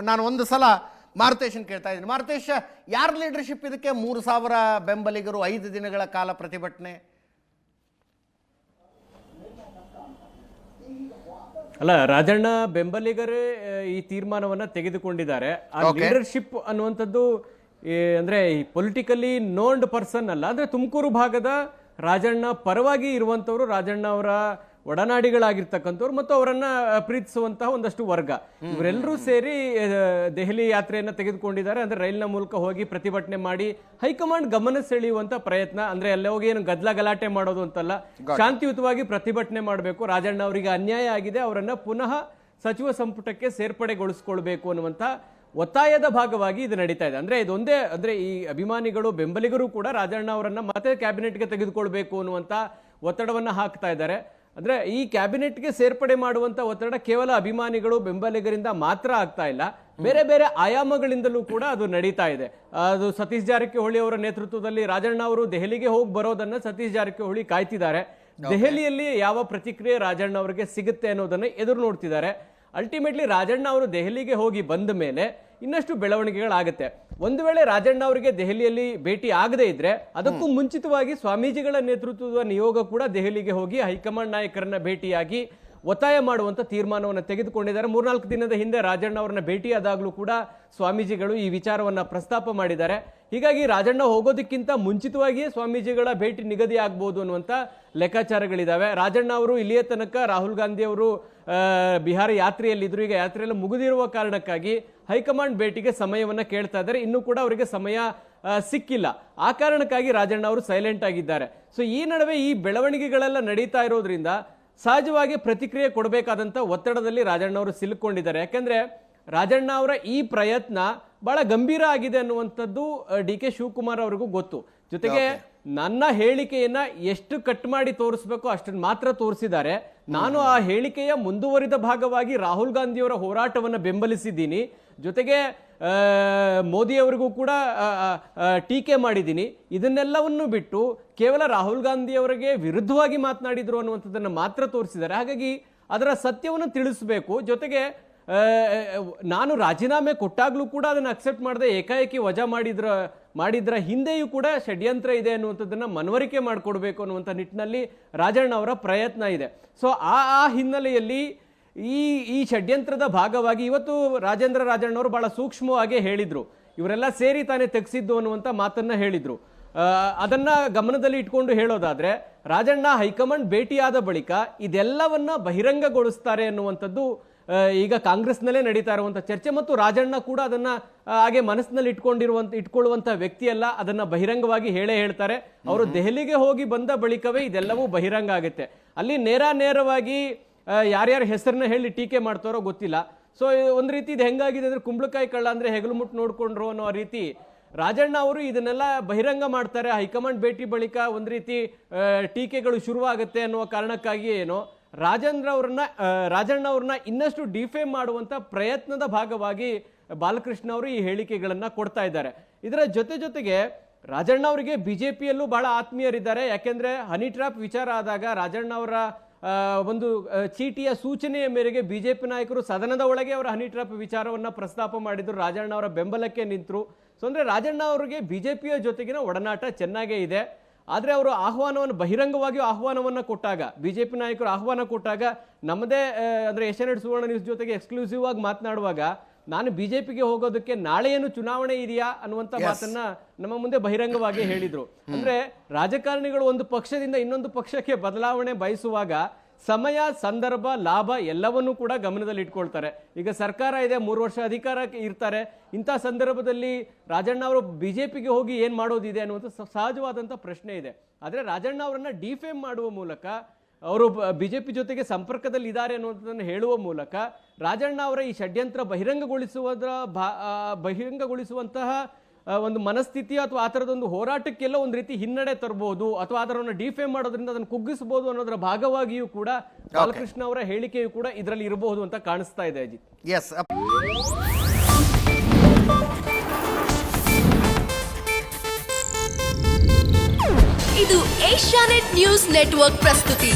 ನಾನು ಒಂದು ಸಲ ಮಾರುತೇಶನ್ ಕೇಳ್ತಾ ಇದ್ದೀನಿ. ಮಾರುತೇಶ ಯಾರ ಲೀಡರ್ಶಿಪ್ ಇದಕ್ಕೆ ಮೂರು ಸಾವಿರ ಬೆಂಬಲಿಗರು ಐದು ದಿನಗಳ ಕಾಲ ಪ್ರತಿಭಟನೆ? ಅಲ್ಲ ರಾಜಣ್ಣ ಬೆಂಬಲಿಗರೇ ಈ ತೀರ್ಮಾನವನ್ನ ತೆಗೆದುಕೊಂಡಿದ್ದಾರೆ. ಆ. ಲೀಡರ್ಶಿಪ್ ಅನ್ನುವಂಥದ್ದು ಈ, ಅಂದ್ರೆ ಪೊಲಿಟಿಕಲಿ ನೋನ್ಡ್ ಪರ್ಸನ್ ಅಲ್ಲ ಅಂದ್ರೆ ತುಮಕೂರು ಭಾಗದ ರಾಜಣ್ಣ ಪರವಾಗಿ ಇರುವಂತವರು ರಾಜಣ್ಣ ಅವರ ಒಡನಾಡಿಗಳಾಗಿರ್ತಕ್ಕಂಥವ್ರು ಮತ್ತು ಅವರನ್ನ ಪ್ರೀತಿಸುವಂತಹ ಒಂದಷ್ಟು ವರ್ಗ. ಇವರೆಲ್ಲರೂ ಸೇರಿ ದೆಹಲಿ ಯಾತ್ರೆಯನ್ನ ತೆಗೆದುಕೊಂಡಿದ್ದಾರೆ. ಅಂದ್ರೆ ರೈಲ್ನ ಮೂಲಕ ಹೋಗಿ ಪ್ರತಿಭಟನೆ ಮಾಡಿ ಹೈಕಮಾಂಡ್ ಗಮನ ಸೆಳೆಯುವಂತ ಪ್ರಯತ್ನ. ಅಂದ್ರೆ ಅಲ್ಲಿ ಹೋಗಿ ಏನು ಗದ್ದಲ ಗಲಾಟೆ ಮಾಡೋದು ಅಂತಲ್ಲ. ಶಾಂತಿಯುತವಾಗಿ ಪ್ರತಿಭಟನೆ ಮಾಡಬೇಕು. ರಾಜಣ್ಣ ಅವರಿಗೆ ಅನ್ಯಾಯ ಆಗಿದೆ. ಅವರನ್ನ ಪುನಃ ಸಚಿವ ಸಂಪುಟಕ್ಕೆ ಸೇರ್ಪಡೆಗೊಳಿಸಿಕೊಳ್ಬೇಕು ಅನ್ನುವಂತ ಒತ್ತಾಯದ ಭಾಗವಾಗಿ ಇದು ನಡೀತಾ ಇದೆ. ಅಂದ್ರೆ ಇದೊಂದೇ ಅಂದ್ರೆ ಈ ಅಭಿಮಾನಿಗಳು ಬೆಂಬಲಿಗರು ಕೂಡ ರಾಜಣ್ಣ ಅವರನ್ನ ಮತ್ತೆ ಕ್ಯಾಬಿನೆಟ್ಗೆ ತೆಗೆದುಕೊಳ್ಬೇಕು ಅನ್ನುವಂತ ಒತ್ತಡವನ್ನ ಹಾಕ್ತಾ ಇದ್ದಾರೆ. ಅಂದ್ರೆ ಈ ಕ್ಯಾಬಿನೆಟ್ಗೆ ಸೇರ್ಪಡೆ ಮಾಡುವಂಥ ಒತ್ತಡ ಕೇವಲ ಅಭಿಮಾನಿಗಳು ಬೆಂಬಲಿಗರಿಂದ ಮಾತ್ರ ಆಗ್ತಾ ಇಲ್ಲ. ಬೇರೆ ಬೇರೆ ಆಯಾಮಗಳಿಂದಲೂ ಕೂಡ ಅದು ನಡೀತಾ ಇದೆ. ಅದು ಸತೀಶ್ ಜಾರಕಿಹೊಳಿ ಅವರ ನೇತೃತ್ವದಲ್ಲಿ ರಾಜಣ್ಣ ಅವರು ದೆಹಲಿಗೆ ಹೋಗಿ ಬರೋದನ್ನ ಸತೀಶ್ ಜಾರಕಿಹೊಳಿ ಕಾಯ್ತಿದ್ದಾರೆ. ದೆಹಲಿಯಲ್ಲಿ ಯಾವ ಪ್ರತಿಕ್ರಿಯೆ ರಾಜಣ್ಣ ಅವರಿಗೆ ಸಿಗುತ್ತೆ ಅನ್ನೋದನ್ನು ಎದುರು ನೋಡ್ತಿದ್ದಾರೆ. ಅಲ್ಟಿಮೇಟ್ಲಿ ರಾಜಣ್ಣ ಅವರು ದೆಹಲಿಗೆ ಹೋಗಿ ಬಂದ ಮೇಲೆ ಇನ್ನಷ್ಟು ಬೆಳವಣಿಗೆಗಳಾಗುತ್ತೆ. ಒಂದು ವೇಳೆ ರಾಜಣ್ಣ ಅವರಿಗೆ ದೆಹಲಿಯಲ್ಲಿ ಭೇಟಿ ಆಗದೇ ಇದ್ರೆ ಅದಕ್ಕೂ ಮುಂಚಿತವಾಗಿ ಸ್ವಾಮೀಜಿಗಳ ನೇತೃತ್ವದ ನಿಯೋಗ ಕೂಡ ದೆಹಲಿಗೆ ಹೋಗಿ ಹೈಕಮಾಂಡ್ ನಾಯಕರನ್ನ ಭೇಟಿಯಾಗಿ ಒತ್ತಾಯ ಮಾಡುವಂಥ ತೀರ್ಮಾನವನ್ನು ತೆಗೆದುಕೊಂಡಿದ್ದಾರೆ. ಮೂರ್ನಾಲ್ಕು ದಿನದ ಹಿಂದೆ ರಾಜಣ್ಣ ಅವರನ್ನ ಭೇಟಿಯಾದಾಗಲೂ ಕೂಡ ಸ್ವಾಮೀಜಿಗಳು ಈ ವಿಚಾರವನ್ನು ಪ್ರಸ್ತಾಪ ಮಾಡಿದ್ದಾರೆ. ಹೀಗಾಗಿ ರಾಜಣ್ಣ ಹೋಗೋದಕ್ಕಿಂತ ಮುಂಚಿತವಾಗಿಯೇ ಸ್ವಾಮೀಜಿಗಳ ಭೇಟಿ ನಿಗದಿ ಆಗ್ಬೋದು ಅನ್ನುವಂಥ ಲೆಕ್ಕಾಚಾರಗಳಿದ್ದಾವೆ ರಾಜಣ್ಣ ಅವರು ಇಲ್ಲಿಯ ತನಕ ರಾಹುಲ್ ಗಾಂಧಿ ಅವರು ಬಿಹಾರ ಯಾತ್ರೆಯಲ್ಲಿದ್ದರು ಈಗ ಯಾತ್ರೆಯಲ್ಲಿ ಮುಗಿದಿರುವ ಕಾರಣಕ್ಕಾಗಿ ಹೈಕಮಾಂಡ್ ಭೇಟಿಗೆ ಸಮಯವನ್ನು ಕೇಳ್ತಾ ಇದ್ದಾರೆ. ಇನ್ನೂ ಕೂಡ ಅವರಿಗೆ ಸಮಯ ಸಿಕ್ಕಿಲ್ಲ. ಆ ಕಾರಣಕ್ಕಾಗಿ ರಾಜಣ್ಣ ಅವರು ಸೈಲೆಂಟ್ ಆಗಿದ್ದಾರೆ. ಸೊ ಈ ನಡುವೆ ಈ ಬೆಳವಣಿಗೆಗಳೆಲ್ಲ ನಡೀತಾ ಇರೋದ್ರಿಂದ ಸಹಜವಾಗಿ ಪ್ರತಿಕ್ರಿಯೆ ಕೊಡಬೇಕಾದಂಥ ಒತ್ತಡದಲ್ಲಿ ರಾಜಣ್ಣ ಅವರು ಸಿಲುಕೊಂಡಿದ್ದಾರೆ. ಯಾಕೆಂದರೆ ರಾಜಣ್ಣ ಅವರ ಈ ಪ್ರಯತ್ನ ಬಹಳ ಗಂಭೀರ ಆಗಿದೆ ಅನ್ನುವಂಥದ್ದು ಡಿ ಕೆ ಶಿವಕುಮಾರ್ ಅವರಿಗೂ ಗೊತ್ತು. ಜೊತೆಗೆ ನನ್ನ ಹೇಳಿಕೆಯನ್ನ ಎಷ್ಟು ಕಟ್ ಮಾಡಿ ತೋರಿಸ್ಬೇಕು ಅಷ್ಟನ್ನು ಮಾತ್ರ ತೋರಿಸಿದ್ದಾರೆ. ನಾನು ಆ ಹೇಳಿಕೆಯ ಮುಂದುವರಿದ ಭಾಗವಾಗಿ ರಾಹುಲ್ ಗಾಂಧಿಯವರ ಹೋರಾಟವನ್ನು ಬೆಂಬಲಿಸಿದ್ದೀನಿ. ಜೊತೆಗೆ ಮೋದಿಯವರಿಗೂ ಕೂಡ ಟೀಕೆ ಮಾಡಿದ್ದೀನಿ. ಇದನ್ನೆಲ್ಲವನ್ನು ಬಿಟ್ಟು ಕೇವಲ ರಾಹುಲ್ ಗಾಂಧಿಯವರಿಗೆ ವಿರುದ್ಧವಾಗಿ ಮಾತನಾಡಿದ್ರು ಅನ್ನುವಂಥದ್ದನ್ನು ಮಾತ್ರ ತೋರಿಸಿದ್ದಾರೆ. ಹಾಗಾಗಿ ಅದರ ಸತ್ಯವನ್ನು ತಿಳಿಸಬೇಕು. ಜೊತೆಗೆ ನಾನು ರಾಜೀನಾಮೆ ಕೊಟ್ಟಾಗಲೂ ಕೂಡ ಅದನ್ನು ಅಕ್ಸೆಪ್ಟ್ ಮಾಡದೆ ಏಕಾಏಕಿ ವಜಾ ಮಾಡಿದ್ರ ಮಾಡಿದ್ರ ಹಿಂದೆಯೂ ಕೂಡ ಷಡ್ಯಂತ್ರ ಇದೆ ಅನ್ನುವಂಥದ್ದನ್ನು ಮನವರಿಕೆ ಮಾಡಿಕೊಡ್ಬೇಕು ಅನ್ನುವಂಥ ನಿಟ್ಟಿನಲ್ಲಿ ರಾಜಣ್ಣ ಅವರ ಪ್ರಯತ್ನ ಇದೆ. ಸೊ ಆ ಆ ಹಿನ್ನೆಲೆಯಲ್ಲಿ ಈ ಈ ಷಡ್ಯಂತ್ರದ ಭಾಗವಾಗಿ ಇವತ್ತು ರಾಜೇಂದ್ರ ರಾಜಣ್ಣವರು ಬಹಳ ಸೂಕ್ಷ್ಮವಾಗಿ ಹೇಳಿದರು. ಇವರೆಲ್ಲ ಸೇರಿ ತಾನೇ ತೆಗೆಸಿದ್ದು ಅನ್ನುವಂಥ ಮಾತನ್ನು ಹೇಳಿದರು. ಅದನ್ನು ಗಮನದಲ್ಲಿ ಇಟ್ಕೊಂಡು ಹೇಳೋದಾದರೆ, ರಾಜಣ್ಣ ಹೈಕಮಾಂಡ್ ಭೇಟಿಯಾದ ಬಳಿಕ ಇದೆಲ್ಲವನ್ನ ಬಹಿರಂಗಗೊಳಿಸ್ತಾರೆ ಅನ್ನುವಂಥದ್ದು ಈಗ ಕಾಂಗ್ರೆಸ್ನಲ್ಲೇ ನಡೀತಾ ಇರುವಂಥ ಚರ್ಚೆ ಮತ್ತು ರಾಜಣ್ಣ ಕೂಡ ಅದನ್ನು ಹಾಗೆ ಮನಸ್ಸಿನಲ್ಲಿ ಇಟ್ಕೊಂಡಿರುವಂಥ ಇಟ್ಕೊಳ್ಳುವಂಥ ವ್ಯಕ್ತಿಯಲ್ಲ ಅದನ್ನು ಬಹಿರಂಗವಾಗಿ ಹೇಳೇ ಹೇಳ್ತಾರೆ. ಅವರು ದೆಹಲಿಗೆ ಹೋಗಿ ಬಂದ ಬಳಿಕವೇ ಇದೆಲ್ಲವೂ ಬಹಿರಂಗ ಆಗುತ್ತೆ. ಅಲ್ಲಿ ನೇರ ನೇರವಾಗಿ ಯಾರ್ಯಾರ ಹೆಸರನ್ನ ಹೇಳಿ ಟೀಕೆ ಮಾಡ್ತಾರೋ ಗೊತ್ತಿಲ್ಲ. ಸೊ ಒಂದು ರೀತಿ ಇದು ಹೆಂಗಾಗಿದೆ ಅಂದರೆ ಕುಂಬಳಕಾಯಿ ಕಳ್ಳ ಅಂದರೆ ಹೆಗಲು ಮುಟ್ಟು ನೋಡ್ಕೊಂಡ್ರು ಅನ್ನೋ ರೀತಿ. ರಾಜಣ್ಣ ಅವರು ಇದನ್ನೆಲ್ಲ ಬಹಿರಂಗ ಮಾಡ್ತಾರೆ. ಹೈಕಮಾಂಡ್ ಭೇಟಿ ಬಳಿಕ ಒಂದು ರೀತಿ ಟೀಕೆಗಳು ಶುರುವಾಗುತ್ತೆ ಅನ್ನುವ ಕಾರಣಕ್ಕಾಗಿ ಏನೋ. ರಾಜೇಂದ್ರ ಅವ್ರನ್ನ ರಾಜಣ್ಣ ಅವ್ರನ್ನ ಇನ್ನಷ್ಟು ಡಿಫೇಮ್ ಮಾಡುವಂತ ಪ್ರಯತ್ನದ ಭಾಗವಾಗಿ ಬಾಲಕೃಷ್ಣ ಅವರು ಈ ಹೇಳಿಕೆಗಳನ್ನು ಕೊಡ್ತಾ ಇದ್ದಾರೆ. ಇದರ ಜೊತೆ ಜೊತೆಗೆ ರಾಜಣ್ಣ ಅವರಿಗೆ ಬಿಜೆಪಿಯಲ್ಲೂ ಬಹಳ ಆತ್ಮೀಯರಿದ್ದಾರೆ. ಯಾಕೆಂದ್ರೆ ಹನಿ ಟ್ರಾಪ್ ವಿಚಾರ ಆದಾಗ ರಾಜಣ್ಣ ಅವರ ಒಂದು ಚೀಟಿಯ ಸೂಚನೆಯ ಮೇರೆಗೆ ಬಿಜೆಪಿ ನಾಯಕರು ಸದನದ ಒಳಗೆ ಅವರ ಹನಿ ಟ್ರಾಪ್ ವಿಚಾರವನ್ನ ಪ್ರಸ್ತಾಪ ಮಾಡಿದ್ರು. ರಾಜಣ್ಣ ಅವರ ಬೆಂಬಲಕ್ಕೆ ನಿಂತರು. ಸೊ ಅಂದ್ರೆ ರಾಜಣ್ಣ ಅವರಿಗೆ ಬಿಜೆಪಿಯ ಜೊತೆಗಿನ ಒಡನಾಟ ಚೆನ್ನಾಗೇ ಇದೆ. ಆದ್ರೆ ಅವರು ಆಹ್ವಾನವನ್ನು ಬಹಿರಂಗವಾಗಿಯೂ ಆಹ್ವಾನವನ್ನ ಕೊಟ್ಟಾಗ ಬಿಜೆಪಿ ನಾಯಕರು ಆಹ್ವಾನ ಕೊಟ್ಟಾಗ ನಮ್ಮದೇ ಅಂದರೆ ಏಷ್ಯಾನೆಟ್ ಸುವರ್ಣ ನ್ಯೂಸ್ ಜೊತೆಗೆ ಎಕ್ಸ್ಕ್ಲೂಸಿವ್ ಆಗಿ ಮಾತನಾಡುವಾಗ ನಾನು ಬಿಜೆಪಿಗೆ ಹೋಗೋದಕ್ಕೆ ನಾಳೆ ಏನು ಚುನಾವಣೆ ಇದೆಯಾ ಅನ್ನುವಂಥ ಮಾತನ್ನ ನಮ್ಮ ಮುಂದೆ ಬಹಿರಂಗವಾಗಿ ಹೇಳಿದ್ರು. ಅಂದ್ರೆ ರಾಜಕಾರಣಿಗಳು ಒಂದು ಪಕ್ಷದಿಂದ ಇನ್ನೊಂದು ಪಕ್ಷಕ್ಕೆ ಬದಲಾವಣೆ ಬಯಸುವಾಗ ಸಮಯ, ಸಂದರ್ಭ, ಲಾಭ ಎಲ್ಲವನ್ನೂ ಕೂಡ ಗಮನದಲ್ಲಿ ಇಟ್ಕೊಳ್ತಾರೆ ಈಗ ಸರ್ಕಾರ ಇದೆ, ಮೂರು ವರ್ಷ ಅಧಿಕಾರಕ್ಕೆ ಇರ್ತಾರೆ. ಇಂಥ ಸಂದರ್ಭದಲ್ಲಿ ರಾಜಣ್ಣ ಅವರು ಬಿ ಜೆ ಪಿಗೆ ಹೋಗಿ ಏನು ಮಾಡೋದಿದೆ ಅನ್ನುವಂಥ ಸಹಜವಾದಂಥ ಪ್ರಶ್ನೆ ಇದೆ. ಆದರೆ ರಾಜಣ್ಣ ಅವರನ್ನು ಡಿಫೇಮ್ ಮಾಡುವ ಮೂಲಕ, ಅವರು ಬಿ ಜೆ ಪಿ ಜೊತೆಗೆ ಸಂಪರ್ಕದಲ್ಲಿ ಇದ್ದಾರೆ ಅನ್ನುವಂಥದ್ದನ್ನು ಹೇಳುವ ಮೂಲಕ ರಾಜಣ್ಣ ಅವರ ಈ ಷಡ್ಯಂತ್ರ ಬಹಿರಂಗಗೊಳಿಸುವುದರ ಬಹಿರಂಗಗೊಳಿಸುವಂತಹ ಒಂದು ಮನಸ್ಥಿತಿ ಅಥವಾ ಆ ಥರದೊಂದು ಹೋರಾಟಕ್ಕೆಲ್ಲ ಒಂದು ರೀತಿ ಹಿನ್ನಡೆ ತರಬಹುದು ಅಥವಾ ಅದರನ್ನು ಡಿಫೇಮ್ ಮಾಡೋದ್ರಿಂದ ಅದನ್ನು ಕುಗ್ಗಿಸಬಹುದು ಅನ್ನೋದರ ಭಾಗವಾಗಿಯೂ ಕೂಡ ಬಾಲಕೃಷ್ಣ ಅವರ ಹೇಳಿಕೆಯು ಕೂಡ ಇದರಲ್ಲಿ ಇರಬಹುದು ಅಂತ ಕಾಣಿಸ್ತಾ ಇದೆ ಅಜಿತ್. ಎಸ್ ಇದು ಏಷ್ಯಾನೆಟ್ ನ್ಯೂಸ್ ನೆಟ್ವರ್ಕ್ ಪ್ರಸ್ತುತಿ.